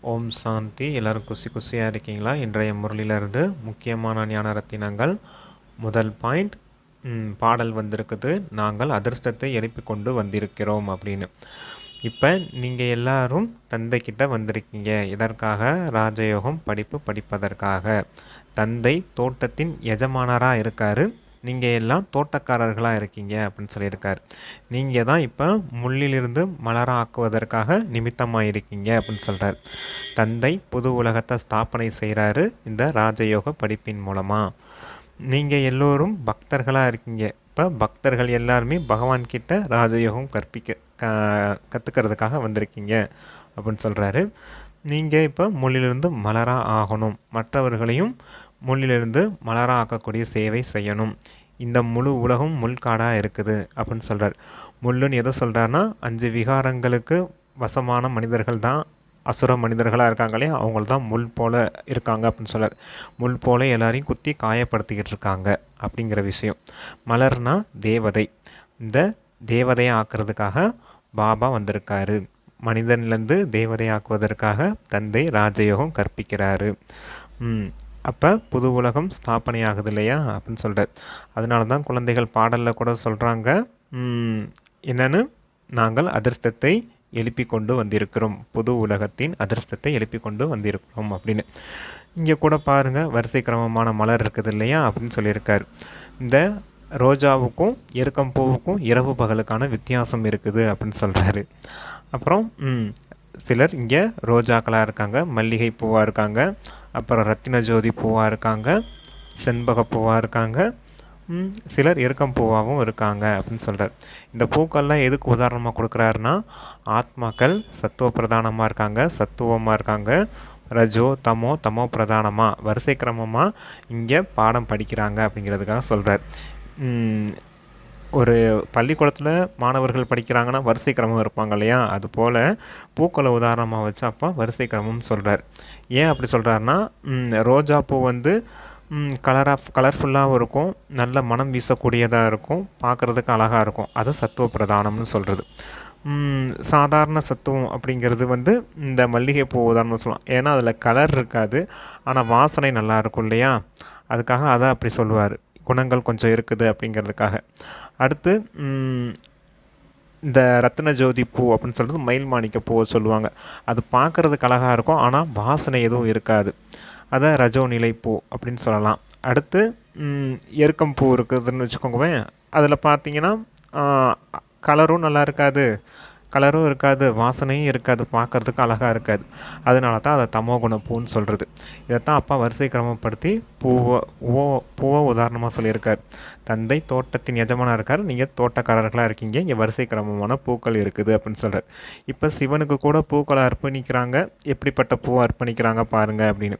ஓம் சாந்தி. எல்லோரும் குசி குசியாக இருக்கீங்களா? இன்றைய முரளியிலிருந்து முக்கியமான ஞான ரத்தினங்கள் முதல் பாயிண்ட் பாடல் வந்திருக்குது. நாங்கள் அதிர்ஷ்டத்தை எழுப்பி கொண்டு வந்திருக்கிறோம் அப்படின்னு. இப்போ நீங்கள் எல்லாரும் தந்தைக்கிட்ட வந்திருக்கீங்க. இதற்காக ராஜயோகம் படிப்பு படிப்பதற்காக. தந்தை தோட்டத்தின் எஜமானராக இருக்காரு. நீங்கள் எல்லாம் தோட்டக்காரர்களாக இருக்கீங்க அப்படின்னு சொல்லியிருக்கார். நீங்கள் தான் இப்போ முள்ளிலிருந்து மலராக ஆக்குவதற்காக நிமித்தமாக இருக்கீங்க அப்படின்னு சொல்கிறார் தந்தை புது உலகத்தை ஸ்தாபனை செய்கிறாரு இந்த ராஜயோக படிப்பின் மூலமாக நீங்கள் எல்லோரும் பக்தர்களாக இருக்கீங்க. இப்போ பக்தர்கள் எல்லாருமே பகவான்கிட்ட ராஜயோகம் கற்பிக்க க கற்றுக்கிறதுக்காக வந்திருக்கீங்க அப்படின்னு சொல்கிறாரு நீங்கள் இப்போ முள்ளிலிருந்து மலராக ஆகணும். மற்றவர்களையும் முள்ளிலிருந்து மலராக ஆக்கக்கூடிய சேவை செய்யணும். இந்த முழு உலகம் முள்காடாக இருக்குது அப்படின்னு சொல்கிறார் முள்ளுன்னு எதை சொல்கிறாருன்னா அஞ்சு விகாரங்களுக்கு வசமான மனிதர்கள் தான் அசுர மனிதர்களாக இருக்காங்களே அவங்கள தான் முள் போல் இருக்காங்க அப்படின்னு சொல்கிறார் முள் போல எல்லாரையும் குத்தி காயப்படுத்திக்கிட்டு இருக்காங்க அப்படிங்கிற விஷயம். மலர்னா தேவதை. இந்த தேவதையை ஆக்கிறதுக்காக பாபா வந்திருக்காரு. மனிதன்லேருந்து தேவதை ஆக்குவதற்காக தந்தை ராஜயோகம் கற்பிக்கிறாரு. அப்போ புது உலகம் ஸ்தாபனை ஆகுது இல்லையா அப்படின்னு சொல்கிறார் அதனால தான் குழந்தைகள் பாடலில் கூட சொல்கிறாங்க என்னென்னு? நாங்கள் அதிர்ஷ்டத்தை எழுப்பி கொண்டு வந்திருக்கிறோம். புது உலகத்தின் அதிர்ஷ்டத்தை எழுப்பி கொண்டு வந்திருக்கிறோம் அப்படின்னு. இங்கே கூட பாருங்கள் வரிசை கிரமமான மலர் இருக்குது இல்லையா அப்படின்னு சொல்லியிருக்காரு. இந்த ரோஜாவுக்கும் எருக்கம்பூவுக்கும் இரவு பகலுக்கான வித்தியாசம் இருக்குது அப்படின்னு சொல்கிறாரு அப்புறம் சிலர் இங்கே ரோஜாக்களாக இருக்காங்க மல்லிகை பூவாக இருக்காங்க அப்புறம் ரத்தின ஜோதி பூவாக இருக்காங்க செண்பக பூவாக இருக்காங்க சிலர் இறக்கம் பூவாகவும் இருக்காங்க அப்படின்னு சொல்கிறார் இந்த பூக்கள்லாம் எதுக்கு உதாரணமாக கொடுக்குறாருன்னா ஆத்மாக்கள் சத்துவ பிரதானமாக இருக்காங்க சத்துவமாக இருக்காங்க. ரஜோ தமோ தமோ பிரதானமாக வரிசை கிரமமாக இங்கே பாடம் படிக்கிறாங்க அப்படிங்கிறதுக்காக சொல்கிறார் ஒரு பள்ளிக்கூடத்தில் மாணவர்கள் படிக்கிறாங்கன்னா வரிசை கிரமம் இருப்பாங்க இல்லையா? அது போல் பூக்களை உதாரணமாக வச்சு அப்பா வரிசை கிரமம் சொல்கிறார் ஏன் அப்படி சொல்கிறாருன்னா ரோஜா பூ வந்து கலராக கலர்ஃபுல்லாகவும் இருக்கும் நல்ல மனம் வீசக்கூடியதாக இருக்கும் பார்க்குறதுக்கு அழகாக இருக்கும். அது சத்துவ பிரதானம்னு சொல்கிறது சாதாரண சத்துவம் அப்படிங்கிறது வந்து இந்த மல்லிகைப்பூ உதாரணம் சொல்லலாம். ஏன்னா அதில் கலர் இருக்காது ஆனால் வாசனை நல்லா இருக்கும் இல்லையா? அதுக்காக அதை அப்படி சொல்லுவார். குணங்கள் கொஞ்சம் இருக்குது அப்படிங்கிறதுக்காக. அடுத்து இந்த ரத்ன ஜோதி பூ அப்படின்னு சொல்கிறது மயில் மாணிக்க பூ சொல்லுவாங்க. அது பார்க்குறதுக்கு அழகாக இருக்கும் ஆனால் வாசனை எதுவும் இருக்காது. அதை ரஜோ நிலை பூ அப்படின்னு சொல்லலாம். அடுத்து எருக்கம் பூ இருக்குதுன்னு வச்சுக்கோங்களேன். அதில் பார்த்தீங்கன்னா கலரும் நல்லா இருக்காது. கலரும் இருக்காது வாசனையும் இருக்காது பார்க்கறதுக்கு அழகாக இருக்காது. அதனால தான் அதை தமோகுண பூன்னு சொல்கிறது இதைத்தான் அப்பா வரிசை கிரமப்படுத்தி பூவை ஓ பூவை உதாரணமாக சொல்லியிருக்கார். தந்தை தோட்டத்தின் எஜமானாக இருக்கார் நீங்கள் தோட்டக்காரர்களாக இருக்கீங்க இங்கே வரிசை கிரமமான பூக்கள் இருக்குது அப்படின்னு சொல்கிறார் இப்போ சிவனுக்கு கூட பூக்களை அர்ப்பணிக்கிறாங்க எப்படிப்பட்ட பூவை அர்ப்பணிக்கிறாங்க பாருங்கள் அப்படின்னு.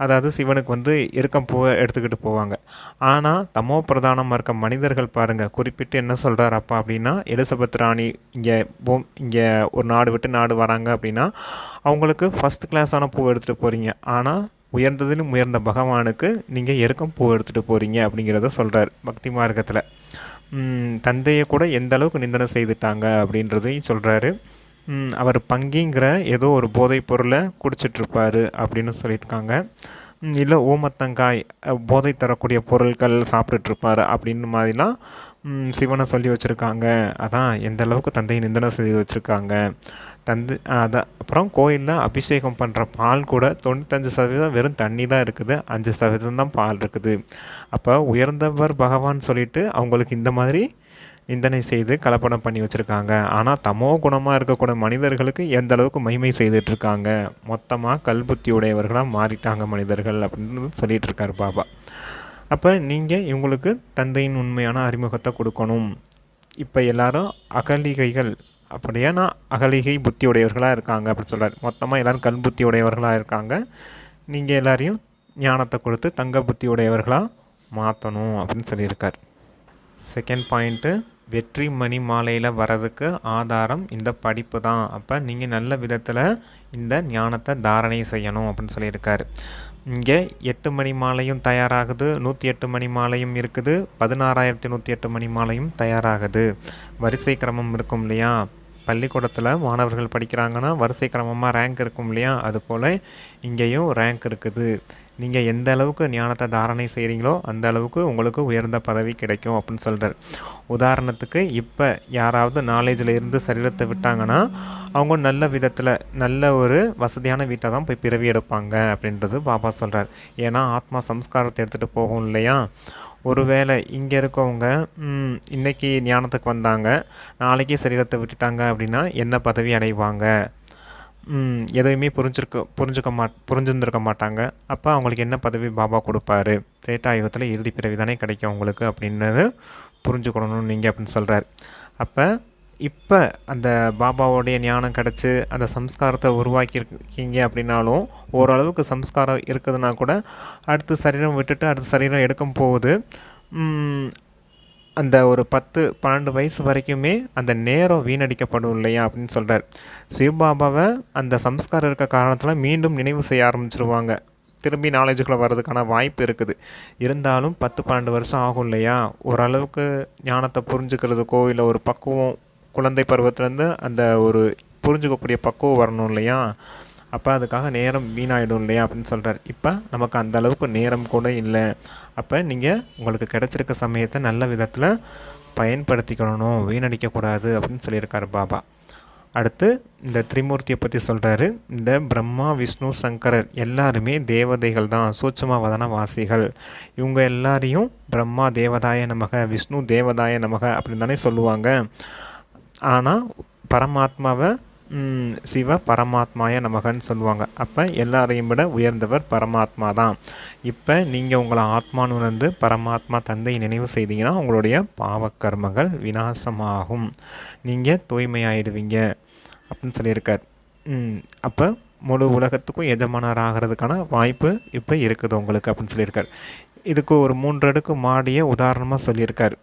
அதாவது சிவனுக்கு வந்து எருக்கம் பூவை எடுத்துக்கிட்டு போவாங்க. ஆனால் தமோ பிரதானமாக இருக்க மனிதர்கள் பாருங்கள் குறிப்பிட்டு என்ன சொல்கிறார் அப்பா அப்படின்னா எலிசபெத் ராணி இங்கே பூம் இங்கே ஒரு நாடு விட்டு நாடு வராங்க அப்படின்னா அவங்களுக்கு ஃபஸ்ட் கிளாஸான பூ எடுத்துகிட்டு போகிறீங்க ஆனால் உயர்ந்ததிலும் உயர்ந்த பகவானுக்கு நீங்கள் எருக்கம் பூ எடுத்துகிட்டு போகிறீங்க அப்படிங்கிறத சொல்கிறார் பக்தி மார்க்கத்தில். தந்தையை கூட எந்த அளவுக்கு நிந்தனை செய்துட்டாங்க அப்படின்றதையும் சொல்கிறாரு அவர் பங்கிங்கிற ஏதோ ஒரு போதைப் பொருளை குடிச்சிட்ருப்பாரு அப்படின்னு சொல்லியிருக்காங்க. இல்லை ஓமத்தங்காய் போதை தரக்கூடிய பொருட்கள் சாப்பிட்டுட்ருப்பார் அப்படின்னு மாதிரிலாம் சிவனை சொல்லி வச்சுருக்காங்க. அதான் எந்த அளவுக்கு தந்தையை நிந்தனை செய்து வச்சுருக்காங்க. தந்தை அதான் அப்புறம் கோயிலில் அபிஷேகம் பண்ணுற பால் கூட தொண்ணூத்தஞ்சு சதவீதம் வெறும் தண்ணி தான் இருக்குது. அஞ்சு சதவீதம் தான் பால் இருக்குது. அப்போ உயர்ந்தவர் பகவான் சொல்லிட்டு அவங்களுக்கு இந்த மாதிரி நிந்தனை செய்து கலப்படம் பண்ணி வச்சுருக்காங்க. ஆனால் தமோ குணமாக இருக்கக்கூடிய மனிதர்களுக்கு எந்த அளவுக்கு மகிமை செய்துட்டு இருக்காங்க? மொத்தமாக கல்புத்தி உடையவர்களாக மாறிட்டாங்க மனிதர்கள் அப்படின்னு சொல்லிட்டு இருக்காரு பாபா. அப்போ நீங்கள் இவங்களுக்கு தந்தையின் உண்மையான அறிமுகத்தை கொடுக்கணும். இப்போ எல்லாரும் அகலிகைகள். அப்படியேனா அகலிகை புத்தி உடையவர்களாக இருக்காங்க அப்படின்னு சொல்கிறார் மொத்தமாக எல்லாரும் கல் புத்தி உடையவர்களாக இருக்காங்க. நீங்கள் எல்லாரையும் ஞானத்தை கொடுத்து தங்க புத்தி உடையவர்களாக மாற்றணும் அப்படின்னு சொல்லியிருக்கார். செகண்ட் பாயிண்ட்டு வெற்றி மணி மாலையில் வர்றதுக்கு ஆதாரம் இந்த படிப்பு தான். அப்போ நீங்கள் நல்ல விதத்தில் இந்த ஞானத்தை தாரணை செய்யணும் அப்படின்னு சொல்லியிருக்காரு. இங்கே எட்டு மணி மாலையும் தயாராகுது. நூற்றி எட்டு மணி மாலையும் இருக்குது. பதினாறாயிரத்தி நூற்றி எட்டு மணி மாலையும் தயாராகுது. வரிசை கிரமம் இருக்கும் இல்லையா? பள்ளிக்கூடத்தில் மாணவர்கள் படிக்கிறாங்கன்னா வரிசை கிரமமாக ரேங்க் இருக்கும் இல்லையா? அதுபோல் இங்கேயும் ரேங்க் இருக்குது. நீங்கள் எந்த அளவுக்கு ஞானத்தை தாரணை செய்கிறீங்களோ அந்த அளவுக்கு உங்களுக்கு உயர்ந்த பதவி கிடைக்கும் அப்படின்னு சொல்கிறார் உதாரணத்துக்கு இப்போ யாராவது நாலேஜில் இருந்து சரீரத்தை விட்டாங்கன்னா அவங்க நல்ல விதத்தில் நல்ல ஒரு வசதியான வீட்டை தான் போய் பிறவி எடுப்பாங்க அப்படின்றது பாபா சொல்கிறார் ஏன்னா ஆத்மா சம்ஸ்காரத்தை எடுத்துகிட்டு போகும் இல்லையா? ஒருவேளை இங்கே இருக்கவங்க இன்றைக்கி ஞானத்துக்கு வந்தாங்க நாளைக்கே சரீரத்தை விட்டுட்டாங்க அப்படின்னா என்ன பதவி அடைவாங்க? எதையுமே புரிஞ்சிருக்க புரிஞ்சுக்க மாட் புரிஞ்சிருந்திருக்க மாட்டாங்க. அப்போ அவங்களுக்கு என்ன பதவி பாபா கொடுப்பாரு? திரேதாயுகத்தில் இறுதி பிறவி தானே கிடைக்கும் அவங்களுக்கு அப்படின்னது புரிஞ்சுக்கணும் நீங்கள் அப்படின்னு சொல்கிறார் அப்போ இப்போ அந்த பாபாவோடைய ஞானம் கிடச்சி அந்த சம்ஸ்காரத்தை உருவாக்கியிருக்கீங்க அப்படின்னாலும் ஓரளவுக்கு சம்ஸ்காரம் இருக்குதுன்னா கூட அடுத்த சரீரம் விட்டுட்டு அடுத்த சரீரம் எடுக்கும் போகுது அந்த ஒரு பத்து பன்னெண்டு வயசு வரைக்குமே அந்த நேரம் வீணடிக்கப்படும் இல்லையா அப்படின்னு சொல்கிறார் சிவபாபாவை அந்த சம்ஸ்காரம் இருக்க காரணத்தில் மீண்டும் நினைவு செய்ய ஆரம்பிச்சிருவாங்க. திரும்பி நாலேஜுக்குள்ளே வர்றதுக்கான வாய்ப்பு இருக்குது. இருந்தாலும் பத்து பன்னெண்டு வருஷம் ஆகும் இல்லையா? ஓரளவுக்கு ஞானத்தை புரிஞ்சுக்கிறதுக்கோ இல்லை ஒரு பக்குவம் குழந்தை பருவத்துலேருந்து அந்த ஒரு புரிஞ்சுக்கக்கூடிய பக்குவம் வரணும் இல்லையா? அப்போ அதுக்காக நேரம் வீணாயிடும் இல்லையா அப்படின்னு சொல்கிறார் இப்போ நமக்கு அந்த அளவுக்கு நேரம் கூட இல்லை. அப்போ நீங்கள் உங்களுக்கு கிடச்சிருக்க சமயத்தை நல்ல விதத்தில் பயன்படுத்திக்கணும். வீணடிக்கக்கூடாது அப்படின்னு சொல்லியிருக்காரு பாபா. அடுத்து இந்த திரிமூர்த்தியை பற்றி சொல்கிறாரு இந்த பிரம்மா விஷ்ணு சங்கரர் எல்லாருமே தேவதைகள் தான். சூட்சமாவதான வாசிகள் இவங்க எல்லாரையும் பிரம்மா தேவதாய நமக விஷ்ணு தேவதாய நமக அப்படின்னு தானே சொல்லுவாங்க. ஆனால் பரமாத்மாவை சிவ பரமாத்மாய நமகன்னு சொல்லுவாங்க. அப்போ எல்லாரையும் விட உயர்ந்தவர் பரமாத்மா தான். இப்போ நீங்கள் உங்களை ஆத்மான்னு உணர்ந்து பரமாத்மா தந்தையை நினைவு செய்தீங்கன்னா உங்களுடைய பாவக்கர்மங்கள் விநாசமாகும். நீங்கள் தூய்மையாயிடுவீங்க அப்படின்னு சொல்லியிருக்கார். அப்போ முழு உலகத்துக்கும் எஜமானராகிறதுக்கான வாய்ப்பு இப்போ இருக்குது உங்களுக்கு அப்படின்னு சொல்லியிருக்கார். இதுக்கு ஒரு மூன்று அடுக்கு மாடியை உதாரணமாக சொல்லியிருக்கார்.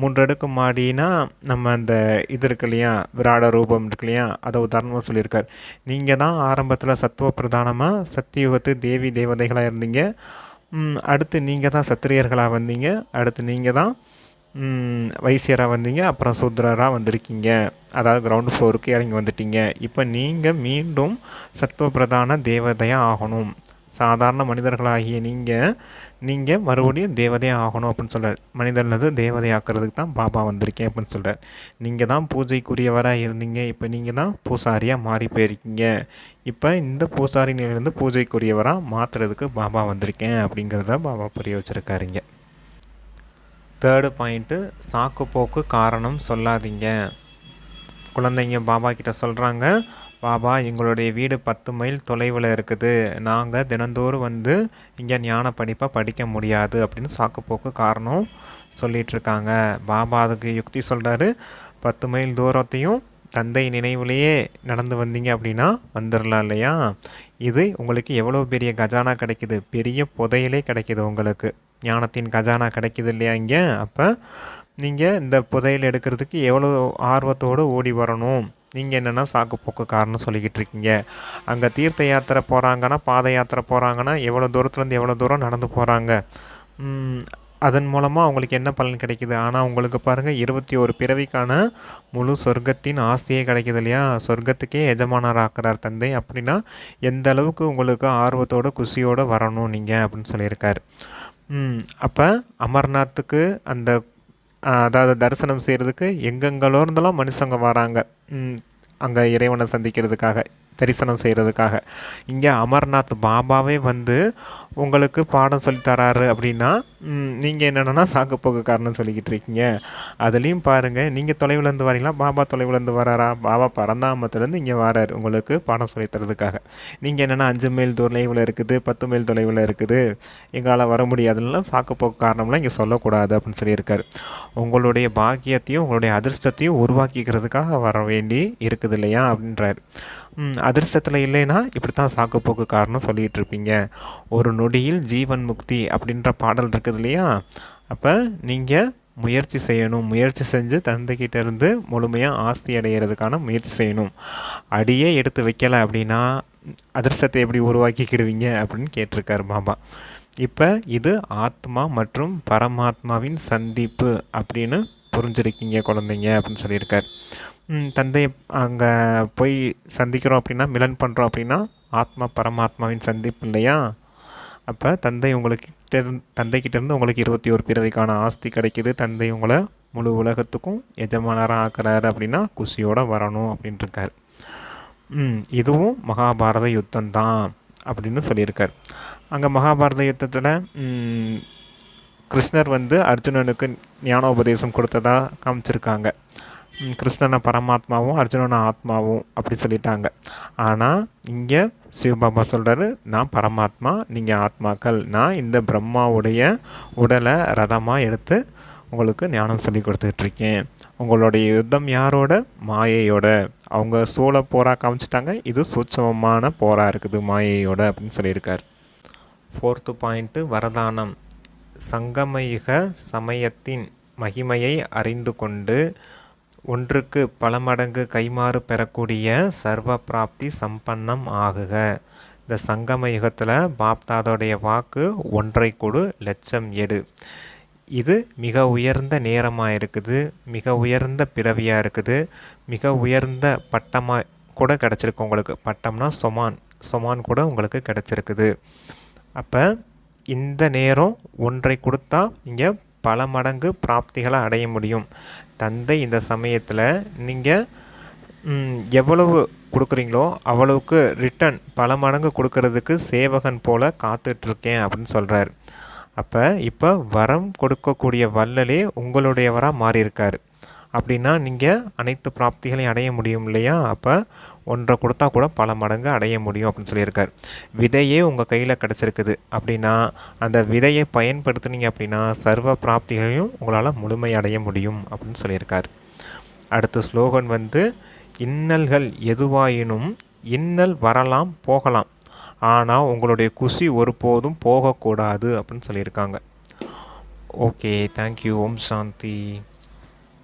மூன்றடுக்கு மாடினா நம்ம அந்த இது இருக்கு இல்லையா விராட ரூபம் இருக்கு இல்லையா அதை உதாரணமாக சொல்லியிருக்கார். நீங்கள் தான் ஆரம்பத்தில் சத்துவ பிரதானமாக சத்தியுகத்து தேவி தேவதைகளாக இருந்தீங்க. அடுத்து நீங்கள் தான் சத்திரியர்களாக வந்தீங்க. அடுத்து நீங்கள் தான் வைசியராக வந்தீங்க. அப்புறம் சூத்ரராக வந்திருக்கீங்க. அதாவது கிரவுண்ட் ஃப்ளோருக்கு இறங்கி வந்துட்டீங்க. இப்போ நீங்கள் மீண்டும் சத்துவ பிரதான தேவதையாக ஆகணும். சாதாரண மனிதர்களாகிய நீங்கள் நீங்கள் மறுபடியும் தேவதையாக ஆகணும் அப்படின்னு சொல்கிறார் மனிதனது தேவதை ஆக்கிறதுக்கு தான் பாபா வந்திருக்கேன் அப்படின்னு சொல்கிறார் நீங்கள் தான் பூஜைக்குரியவராக இருந்தீங்க. இப்போ நீங்கள் தான் பூசாரியாக மாறி போயிருக்கீங்க. இப்போ இந்த பூசாரி நிலையிலேருந்து பூஜைக்குரியவராக மாற்றுறதுக்கு பாபா வந்திருக்கேன் அப்படிங்கிறத பாபா புரிய வச்சுருக்காருங்க. தேர்டு பாயிண்ட்டு சாக்கு போக்கு காரணம் சொல்லாதீங்க. குழந்தைங்க பாபா கிட்ட சொல்கிறாங்க பாபா எங்களுடைய வீடு பத்து மைல் தொலைவில் இருக்குது. நாங்கள் தினந்தோறும் வந்து இங்கே ஞான படிப்பை படிக்க முடியாது அப்படின்னு சாக்குப்போக்கு காரணம் சொல்லிகிட்ருக்காங்க பாபா அதுக்கு யுக்தி சொல்கிறாரு பத்து மைல் தூரத்தையும் தந்தை நினைவுலேயே நடந்து வந்தீங்க அப்படின்னா வந்துடலாம் இல்லையா? இது உங்களுக்கு எவ்வளோ பெரிய கஜானா கிடைக்குது? பெரிய புதையலே கிடைக்குது உங்களுக்கு. ஞானத்தின் கஜானா கிடைக்குது இல்லையா இங்கே? அப்போ நீங்கள் இந்த புதையல் எடுக்கிறதுக்கு எவ்வளோ ஆர்வத்தோடு ஓடி வரணும்? நீங்கள் என்னென்னா சாக்கு போக்கு காரணம் சொல்லிக்கிட்டு இருக்கீங்க. அங்கே தீர்த்த யாத்திரை போகிறாங்கன்னா பாத யாத்திரை போகிறாங்கன்னா எவ்வளோ தூரத்துலேருந்து எவ்வளோ தூரம் நடந்து போகிறாங்க அதன் மூலமாக அவங்களுக்கு என்ன பலன் கிடைக்குது? ஆனால் உங்களுக்கு பாருங்கள் இருபத்தி ஒரு பிறவிக்கான முழு சொர்க்கத்தின் ஆஸ்தியே கிடைக்குது இல்லையா? சொர்க்கத்துக்கே எஜமானர் ஆக்குறார் தந்தை. அப்படின்னா எந்த அளவுக்கு உங்களுக்கு ஆர்வத்தோட குஷியோடு வரணும் நீங்கள் அப்படின்னு சொல்லியிருக்காரு. அப்போ அமர்நாத்துக்கு அந்த அதாவது தரிசனம் செய்கிறதுக்கு எங்கெங்களோ இருந்தெல்லாம் மனுஷங்க வராங்க. அங்கே இறைவனை சந்திக்கிறதுக்காக. தரிசனம் செய்கிறதுக்காக இங்கே அமர்நாத் பாபாவே வந்து உங்களுக்கு பாடம் சொல்லித்தராரு அப்படின்னா நீங்கள் என்னென்னா சாக்குப்போக்கு காரணம் சொல்லிக்கிட்டு இருக்கீங்க. அதுலேயும் பாருங்கள் நீங்கள் தொலைவுலேருந்து வரீங்களா? பாபா தொலைவுலேருந்து வராரா? பாபா பரந்தாமத்துலேருந்து இங்கே வராரு உங்களுக்கு பாடம் சொல்லித்தரதுக்காக நீங்கள் என்னென்னா அஞ்சு மைல் தொலைவில் இருக்குது பத்து மைல் தொலைவில் இருக்குது எங்களால் வர முடியாதுலாம் சாக்குப்போக்கு காரணம்லாம் இங்கே சொல்லக்கூடாது அப்படின்னு சொல்லியிருக்காரு. உங்களுடைய பாக்கியத்தையும் உங்களுடைய அதிர்ஷ்டத்தையும் உருவாக்கிக்கிறதுக்காக வர வேண்டி இருக்குது இல்லையா அப்படின்றாரு. அதிர்ஷ்டத்தில் இல்லைன்னா இப்படி தான் சாக்குப்போக்கு காரணம் சொல்லிகிட்டு இருப்பீங்க ஒரு நொடியில் ஜீவன் முக்தி அப்படின்ற பாடல் இருக்குது இல்லையா? அப்போ நீங்கள் முயற்சி செய்யணும். முயற்சி செஞ்சு தந்தைக்கிட்டேருந்து முழுமையாக ஆஸ்தி அடையிறதுக்கான முயற்சி செய்யணும். அடியே எடுத்து வைக்கலை அப்படின்னா அதிர்ஷ்டத்தை எப்படி உருவாக்கிக்கிடுவீங்க அப்படின்னு கேட்டிருக்காரு பாபா. இப்போ இது ஆத்மா மற்றும் பரமாத்மாவின் சந்திப்பு அப்படின்னு புரிஞ்சிருக்கீங்க குழந்தைங்க அப்படின்னு சொல்லியிருக்கார். தந்தையை அங்கே போய் சந்திக்கிறோம் அப்படின்னா மிலன் பண்ணுறோம் அப்படின்னா ஆத்மா பரமாத்மாவின் சந்திப்பு இல்லையா? அப்போ தந்தை உங்களுக்கு தந்தைக்கிட்டேருந்து உங்களுக்கு இருபத்தி ஒரு பிறவிக்கான ஆஸ்தி கிடைக்குது. தந்தை உங்களை முழு உலகத்துக்கும் எஜமானராக ஆக்குறாரு அப்படின்னா குஷியோடு வரணும் அப்படின்ட்டுருக்கார் இதுவும் மகாபாரத யுத்தம் தான் அப்படின்னு சொல்லியிருக்கார். அங்கே மகாபாரத யுத்தத்தில் கிருஷ்ணர் வந்து அர்ஜுனனுக்கு ஞானோபதேசம் கொடுத்ததாக காமிச்சிருக்காங்க. கிருஷ்ணனை பரமாத்மாவும் அர்ஜுனனை ஆத்மாவும் அப்படி சொல்லிட்டாங்க. ஆனால் இங்கே சிவபாபா சொல்கிறாரு நான் பரமாத்மா நீங்கள் ஆத்மாக்கள். நான் இந்த பிரம்மாவுடைய உடலை ரதமாக எடுத்து உங்களுக்கு ஞானம் சொல்லி கொடுத்துட்ருக்கேன். உங்களுடைய யுத்தம் யாரோட? மாயையோட. அவங்க சூழ போரா காமிச்சிட்டாங்க. இது சூட்சமமான போராக இருக்குது மாயையோட அப்படின்னு சொல்லியிருக்கார். ஃபோர்த்து பாயிண்ட்டு வரதானம். சங்கமயுக சமயத்தின் மகிமையை அறிந்து கொண்டு ஒன்றுக்கு பல மடங்கு கைமாறு பெறக்கூடிய சர்வ பிராப்தி சம்பன்னம் ஆகுக. இந்த சங்கம யுகத்தில் பாப்தாதோடைய வாக்கு ஒன்றை கொடு லட்சம் எடு. இது மிக உயர்ந்த நேரமாக இருக்குது மிக உயர்ந்த பிறவியாக இருக்குது மிக உயர்ந்த பட்டமாக கூட கிடச்சிருக்கு உங்களுக்கு. பட்டம்னா சொமான் சொமான் கூட உங்களுக்கு கிடச்சிருக்குது. அப்போ இந்த நேரம் ஒன்றை கொடுத்தா இங்கே பல மடங்கு பிராப்திகளை அடைய முடியும். தந்தை இந்த சமயத்தில் நீங்கள் எவ்வளவு கொடுக்குறீங்களோ அவ்வளவுக்கு ரிட்டன் பல மடங்கு கொடுக்கறதுக்கு சேவகன் போல் காத்துட்ருக்கேன் அப்படின்னு சொல்கிறார் அப்போ இப்போ வரம் கொடுக்கக்கூடிய வள்ளலே உங்களுடையவராக மாறியிருக்கார். அப்படின்னா நீங்கள் அனைத்து பிராப்திகளையும் அடைய முடியும் இல்லையா? அப்போ ஒன்றை கொடுத்தா கூட பல மடங்கு அடைய முடியும் அப்படின்னு சொல்லியிருக்கார். விதையே உங்கள் கையில் கிடச்சிருக்குது அப்படின்னா அந்த விதையை பயன்படுத்துனீங்க அப்படின்னா சர்வ பிராப்திகளையும் உங்களால் முழுமை அடைய முடியும் அப்படின்னு சொல்லியிருக்கார். அடுத்த ஸ்லோகன் வந்து இன்னல்கள் எதுவாயினும் இன்னல் வரலாம் போகலாம். ஆனால் உங்களுடைய குஷி ஒருபோதும் போகக்கூடாது அப்படின்னு சொல்லியிருக்காங்க. ஓகே தேங்க்யூ ஓம் சாந்தி.